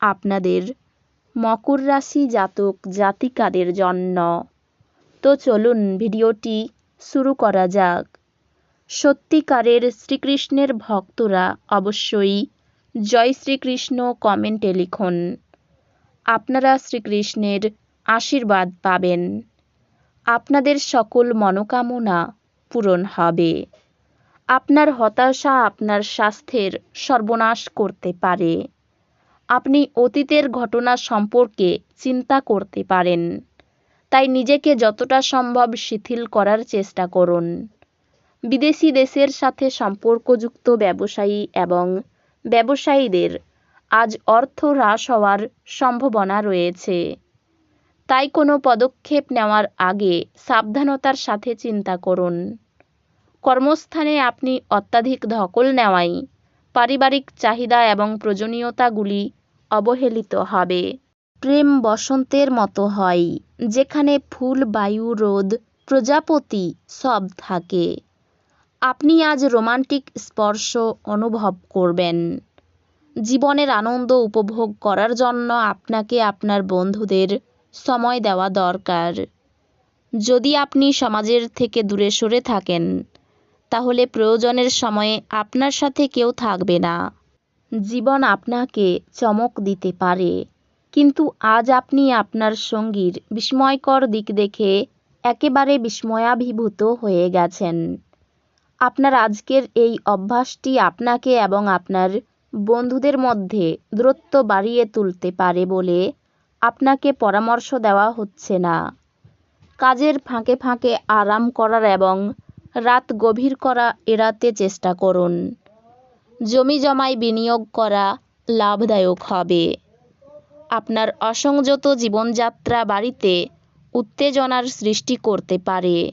আপনাদের মকর রাশি জাতক জাতিকাদের জন্য। তো চলুন ভিডিওটি শুরু করা যাক। সত্যিকারের শ্রীকৃষ্ণের ভক্তরা অবশ্যই জয় শ্রীকৃষ্ণ কমেন্টে লিখুন। আপনারা শ্রীকৃষ্ণের আশীর্বাদ পাবেন। আপনাদের সকল মনোকামনা পূরণ হবে। আপনার হতাশা আপনার স্বাস্থ্যের সর্বনাশ করতে পারে। আপনি অতীতের ঘটনা সম্পর্কে চিন্তা করতে পারেন। তাই নিজেকে যতটা সম্ভব শিথিল করার চেষ্টা করুন। বিদেশি দেশের সাথে সম্পর্কযুক্ত ব্যবসায়ী এবং ব্যবসায়ীদের আজ অর্থ হ্রাস হওয়ার সম্ভাবনা রয়েছে। তাই কোনো পদক্ষেপ নেওয়ার আগে সাবধানতার সাথে চিন্তা করুন। কর্মস্থানে আপনি অত্যাধিক ধকল নেওয়াই পারিবারিক চাহিদা এবং প্রয়োজনীয়তাগুলি অবহেলিত হবে। প্রেম বসন্তের মতো হয়, যেখানে ফুল, বায়ু, রোদ, প্রজাপতি সব থাকে। আপনি আজ রোমান্টিক স্পর্শ অনুভব করবেন। জীবনের আনন্দ উপভোগ করার জন্য আপনাকে আপনার বন্ধুদের সময় দেওয়া দরকার। যদি আপনি সমাজের থেকে দূরে সরে থাকেন, তাহলে প্রয়োজনের সময়ে আপনার সাথে কেউ থাকবে না। জীবন আপনাকে চমক দিতে পারে। কিন্তু আজ আপনি আপনার সঙ্গীর বিস্ময়কর দিক দেখে একেবারে বিস্ময়াভিভূত হয়ে গেছেন। আপনার আজকের এই অভ্যাসটি আপনাকে এবং আপনার বন্ধুদের মধ্যে দূরত্ব বাড়িয়ে তুলতে পারে বলে আপনাকে পরামর্শ দেওয়া হচ্ছে না। কাজের ফাঁকে ফাঁকে আরাম করার এবং রাত গভীর করা এড়াতে চেষ্টা করুন। জমি জমায় বিনিয়োগ করা লাভদায়ক হবে। আপনার অসংযত জীবনযাত্রা বাড়িতে উত্তেজনার সৃষ্টি করতে পারে।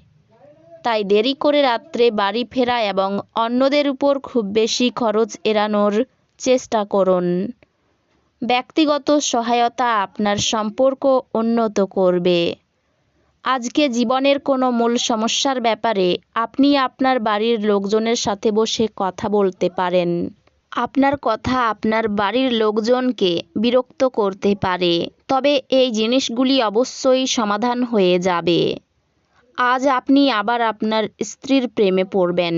তাই দেরি করে রাত্রে বাড়ি ফেরা এবং অন্যদের উপর খুব বেশি খরচ এড়ানোর চেষ্টা করুন। ব্যক্তিগত সহায়তা আপনার সম্পর্ক উন্নত করবে। আজকে জীবনের কোনো মূল সমস্যার ব্যাপারে আপনি আপনার বাড়ির লোকজনের সাথে বসে কথা বলতে পারেন। আপনার কথা আপনার বাড়ির লোকজনকে বিরক্ত করতে পারে, তবে এই জিনিসগুলি অবশ্যই সমাধান হয়ে যাবে। আজ আপনি আবার আপনার স্ত্রীর প্রেমে পড়বেন।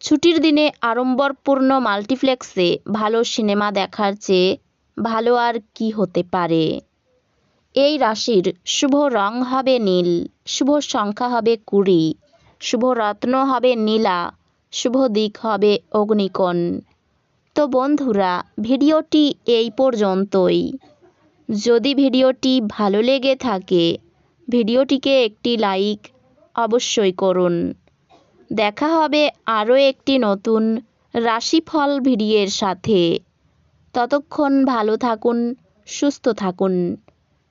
ছুটির দিনে আড়ম্বরপূর্ণ মাল্টিপ্লেক্সে ভালো সিনেমা দেখার চেয়ে ভালো আর কি হতে পারে? এই রাশির শুভ রং হবে নীল, শুভ সংখ্যা হবে কুড়ি, শুভ রত্ন হবে নীলা, শুভ দিক হবে অগ্নিকোণ। তো বন্ধুরা, ভিডিওটি এই পর্যন্তই। যদি ভিডিওটি ভালো লেগে থাকে, ভিডিওটিকে একটি লাইক অবশ্যই করুন। দেখা হবে আরও একটি নতুন রাশিফল ভিডিওর সাথে। ততক্ষণ ভালো থাকুন, সুস্থ থাকুন।